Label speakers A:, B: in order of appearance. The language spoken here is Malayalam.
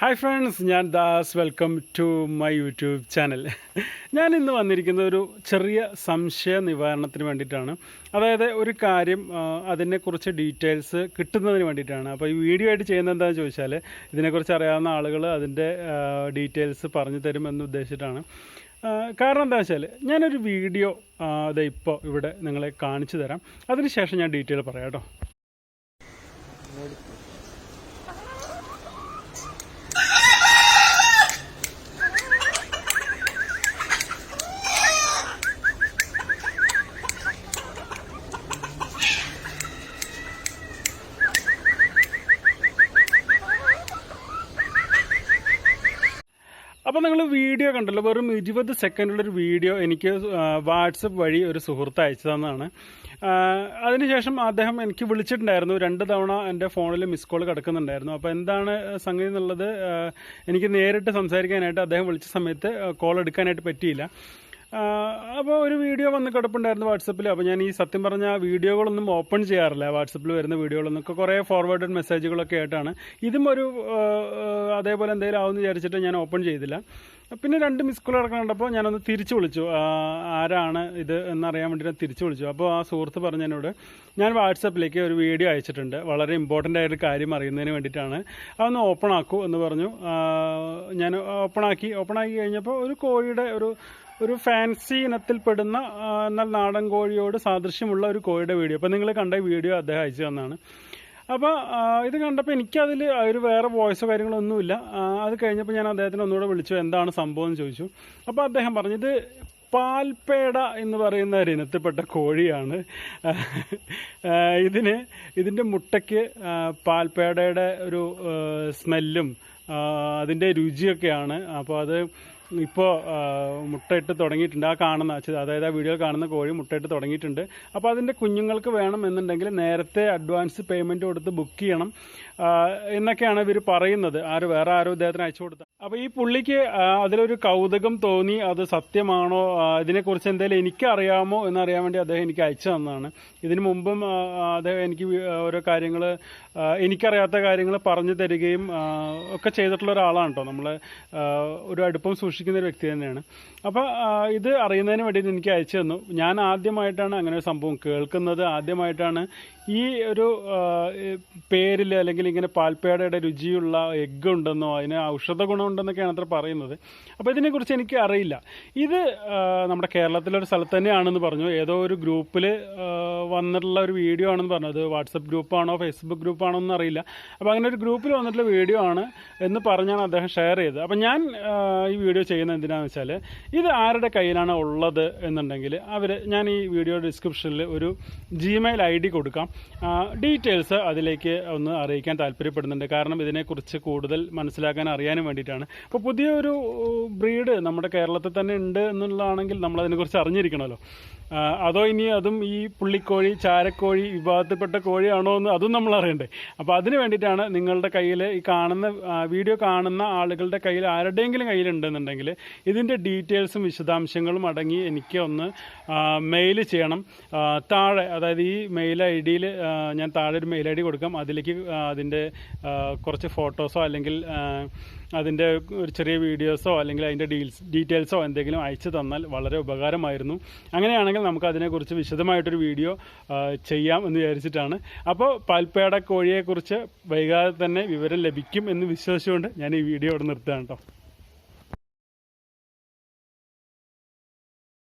A: ഹായ് ഫ്രണ്ട്സ് ഞാൻ Das. Welcome to my YouTube channel ഞാൻ ഇന്ന് വന്നിരിക്കുന്ന ഒരു ചെറിയ സംശയ നിവാരണത്തിന് വേണ്ടിയിട്ടാണ്. അതായത് ഒരു കാര്യം അതിനെക്കുറിച്ച് ഡീറ്റെയിൽസ് കിട്ടുന്നതിന് വേണ്ടിയിട്ടാണ്. അപ്പോൾ ഈ വീഡിയോ ആയിട്ട് ചെയ്യുന്നത് എന്താണെന്ന് ചോദിച്ചാൽ ഇതിനെക്കുറിച്ച് അറിയാവുന്ന ആളുകൾ അതിന്റെ ഡീറ്റെയിൽസ് പറഞ്ഞു തരുമെന്ന് ഉദ്ദേശിച്ചിട്ടാണ്. കാരണം എന്താ വെച്ചാൽ ഞാനൊരു വീഡിയോ അത് ഇപ്പോൾ ഇവിടെ നിങ്ങളെ കാണിച്ചു തരാം. അതിനുശേഷം ഞാൻ ഡീറ്റെയിൽ പറയാം കേട്ടോ. അപ്പോൾ നിങ്ങൾ വീഡിയോ കണ്ടല്ലോ വെറും ഇരുപത് ഒരു വീഡിയോ എനിക്ക് വാട്സപ്പ് വഴി ഒരു സുഹൃത്ത് അയച്ചു തന്നതാണ് അതിനുശേഷം അദ്ദേഹം എനിക്ക് വിളിച്ചിട്ടുണ്ടായിരുന്നു. രണ്ട് തവണ എന്റെ ഫോണിൽ മിസ് കോൾ കിടക്കുന്നുണ്ടായിരുന്നു. അപ്പോൾ എന്താണ് സംഗതി എന്നുള്ളത് എനിക്ക് നേരിട്ട് സംസാരിക്കാനായിട്ട് അദ്ദേഹം വിളിച്ച സമയത്ത് കോൾ എടുക്കാനായിട്ട് പറ്റിയില്ല. അപ്പോൾ ഒരു വീഡിയോ വന്ന് കിടപ്പുണ്ടായിരുന്നു വാട്സപ്പിൽ. അപ്പോൾ ഞാൻ ഈ സത്യം പറഞ്ഞ വീഡിയോകളൊന്നും ഓപ്പൺ ചെയ്യാറില്ല. വാട്സപ്പിൽ വരുന്ന വീഡിയോകളൊന്നും ഒക്കെ കുറേ ഫോർവേഡഡ് മെസ്സേജുകളൊക്കെ ആയിട്ടാണ്. ഇതും ഒരു അതേപോലെ എന്തെങ്കിലും ആവുമെന്ന് വിചാരിച്ചിട്ട് ഞാൻ ഓപ്പൺ ചെയ്തില്ല. പിന്നെ രണ്ട് മിസ് കോൾ കിടക്കണ്ടപ്പോൾ ഞാനൊന്ന് തിരിച്ചു വിളിച്ചു. ആരാണ് ഇത് എന്നറിയാൻ വേണ്ടി ഞാൻ തിരിച്ചു വിളിച്ചു. അപ്പോൾ ആ സുഹൃത്ത് പറഞ്ഞ എന്നോട് ഞാൻ വാട്സപ്പിലേക്ക് ഒരു വീഡിയോ അയച്ചിട്ടുണ്ട്. വളരെ ഇമ്പോർട്ടന്റ് ആയൊരു കാര്യം അറിയുന്നതിന് വേണ്ടിയിട്ടാണ് അതൊന്ന് ഓപ്പൺ ആക്കൂ എന്ന് പറഞ്ഞു. ഞാൻ ഓപ്പൺ ആക്കി. ഓപ്പൺ ആക്കി കഴിഞ്ഞപ്പോൾ ഒരു കോഴിയുടെ ഒരു ഒരു ഫാൻസി ഇനത്തിൽപ്പെടുന്ന പെടുന്ന എന്നാൽ നാടൻ കോഴിയോട് സാദൃശ്യമുള്ള ഒരു കോഴിയുടെ വീഡിയോ. അപ്പോൾ നിങ്ങൾ കണ്ട വീഡിയോ അദ്ദേഹം അയച്ചു തന്നാണ്. അപ്പോൾ ഇത് കണ്ടപ്പോൾ എനിക്കതിൽ ഒരു വേറെ വോയിസോ കാര്യങ്ങളൊന്നുമില്ല. അത് കഴിഞ്ഞപ്പോൾ ഞാൻ അദ്ദേഹത്തിന് ഒന്നുകൂടെ വിളിച്ചു എന്താണ് സംഭവം എന്ന് ചോദിച്ചു. അപ്പോൾ അദ്ദേഹം പറഞ്ഞു ഇത് പാൽപേട എന്ന് പറയുന്ന ഒരു ഇനത്തിൽപ്പെട്ട കോഴിയാണ്. ഇതിന് ഇതിന്റെ മുട്ടയ്ക്ക് പാൽപേടയുടെ ഒരു സ്മെല്ലും അതിന്റെ രുചിയൊക്കെയാണ്. അപ്പോൾ അത് ഇപ്പോൾ മുട്ടയിട്ട് തുടങ്ങിയിട്ടുണ്ട്. ആ കാണുന്ന അതായത് ആ വീഡിയോയിൽ കാണുന്ന കോഴി മുട്ടയിട്ട് തുടങ്ങിയിട്ടുണ്ട്. അപ്പോൾ അതിന്റെ കുഞ്ഞുങ്ങൾക്ക് വേണം എന്നുണ്ടെങ്കിൽ നേരത്തെ അഡ്വാൻസ് പേയ്മെന്റ് കൊടുത്ത് ബുക്ക് ചെയ്യണം. എന്നൊക്കെയാണ് ഇവർ പറയുന്നത്. ആര് വേറെ ആരോ ഇദ്ദേഹത്തിന് അയച്ചു കൊടുത്ത. അപ്പോൾ ഈ പുള്ളിക്ക് അതിലൊരു കൗതുകം തോന്നി. അത് സത്യമാണോ? ഇതിനെക്കുറിച്ച് എന്തെങ്കിലും എനിക്കറിയാമോ എന്നറിയാൻ വേണ്ടി അദ്ദേഹം എനിക്ക് അയച്ചു തന്നതാണ്. ഇതിനു മുമ്പും അദ്ദേഹം എനിക്ക് ഓരോ കാര്യങ്ങൾ എനിക്കറിയാത്ത കാര്യങ്ങൾ പറഞ്ഞു തരികയും ഒക്കെ ചെയ്തിട്ടുള്ള ഒരാളാണ് കേട്ടോ നമ്മൾ ഒരു അടുപ്പം സൂക്ഷിക്കുന്ന ഒരു വ്യക്തി തന്നെയാണ്. അപ്പോൾ ഇത് അറിയുന്നതിന് വേണ്ടിയിട്ട് എനിക്ക് അയച്ചു തന്നു. ഞാൻ ആദ്യമായിട്ടാണ് അങ്ങനെ ഒരു സംഭവം കേൾക്കുന്നത്. ആദ്യമായിട്ടാണ് ഈ ഒരു പേരിൽ അല്ലെങ്കിൽ ഇങ്ങനെ പാൽപ്പേടയുടെ രുചിയുള്ള എഗ്ഗ് ഉണ്ടെന്നോ അതിന് ഔഷധ ഗുണമുണ്ടെന്നൊക്കെയാണ് അത്ര പറയുന്നത്. അപ്പോൾ ഇതിനെക്കുറിച്ച് എനിക്ക് അറിയില്ല. ഇത് നമ്മുടെ നമ്മുടെ കേരളത്തിലൊരു സ്ഥലത്ത് തന്നെയാണെന്ന് പറഞ്ഞു. ഏതോ ഒരു ഗ്രൂപ്പിൽ വന്നിട്ടുള്ള ഒരു വീഡിയോ ആണെന്ന് പറഞ്ഞു. അത് വാട്സപ്പ് ഗ്രൂപ്പാണോ ഫേസ്ബുക്ക് ഗ്രൂപ്പാണോ എന്ന് അറിയില്ല. അപ്പോൾ അങ്ങനെ ഒരു ഗ്രൂപ്പിൽ വന്നിട്ടുള്ള വീഡിയോ ആണ് എന്ന് പറഞ്ഞാണ് അദ്ദേഹം ഷെയർ ചെയ്തത്. അപ്പോൾ ഞാൻ ഈ വീഡിയോ ചെയ്യുന്നത് എന്തിനാണെന്ന് വെച്ചാൽ ഇത് ആരുടെ കയ്യിലാണ് ഉള്ളത് എന്നുണ്ടെങ്കിൽ അവർ ഞാൻ ഈ വീഡിയോ ഡിസ്ക്രിപ്ഷനിൽ ഒരു ജിമെയിൽ ഐ ഡി കൊടുക്കാം. ഡീറ്റെയിൽസ് അതിലേക്ക് ഒന്ന് അറിയിക്കാൻ താല്പര്യപ്പെടുന്നുണ്ട്. കാരണം ഇതിനെക്കുറിച്ച് കൂടുതൽ മനസ്സിലാക്കാൻ അറിയാനും വേണ്ടിയിട്ടാണ്. അപ്പോൾ പുതിയൊരു ബ്രീഡ് നമ്മുടെ കേരളത്തിൽ തന്നെ ഉണ്ട് എന്നുള്ളതാണെങ്കിൽ നമ്മൾ അതിനെക്കുറിച്ച് അറിഞ്ഞിരിക്കണമല്ലോ. അതോ ഇനി അതും ഈ പുള്ളിക്കോഴി ചാരക്കോഴി വിഭാഗത്തിൽപ്പെട്ട കോഴിയാണോ എന്ന് അതും നമ്മൾ അറിയണ്ടേ. അപ്പോൾ അതിന് വേണ്ടിയിട്ടാണ് നിങ്ങളുടെ കയ്യിൽ ഈ കാണുന്ന വീഡിയോ കാണുന്ന ആളുകളുടെ കയ്യിൽ ആരുടെയെങ്കിലും കയ്യിലുണ്ടെന്നുണ്ടെങ്കിൽ ഇതിന്റെ ഡീറ്റെയിൽസും വിശദാംശങ്ങളും അടങ്ങി എനിക്ക് ഒന്ന് മെയിൽ ചെയ്യണം. താഴെ അതായത് ഈ മെയിൽ ഐ ഡിയിൽ ഞാൻ താഴെ ഒരു മെയിൽ ഐ ഡി കൊടുക്കാം. അതിലേക്ക് അതിന്റെ കുറച്ച് ഫോട്ടോസോ അല്ലെങ്കിൽ അതിന്റെ ഒരു ചെറിയ വീഡിയോസോ അല്ലെങ്കിൽ അതിന്റെ ഡീൽസ് ഡീറ്റെയിൽസോ എന്തെങ്കിലും അയച്ചു തന്നാൽ വളരെ ഉപകാരമായിരുന്നു. അങ്ങനെയാണെങ്കിൽ നമുക്ക് അതിനെക്കുറിച്ച് വിശദമായിട്ടൊരു വീഡിയോ ചെയ്യാം എന്ന് വിചാരിച്ചിട്ടാണ്. അപ്പോൾ പാൽപ്പേട കോഴിയെക്കുറിച്ച് വൈകാതെ തന്നെ വിവരം ലഭിക്കും എന്ന് വിശ്വസിച്ചുകൊണ്ട് ഞാൻ ഈ വീഡിയോ ഇവിടെ നിർത്തുകയാണ് കേട്ടോ.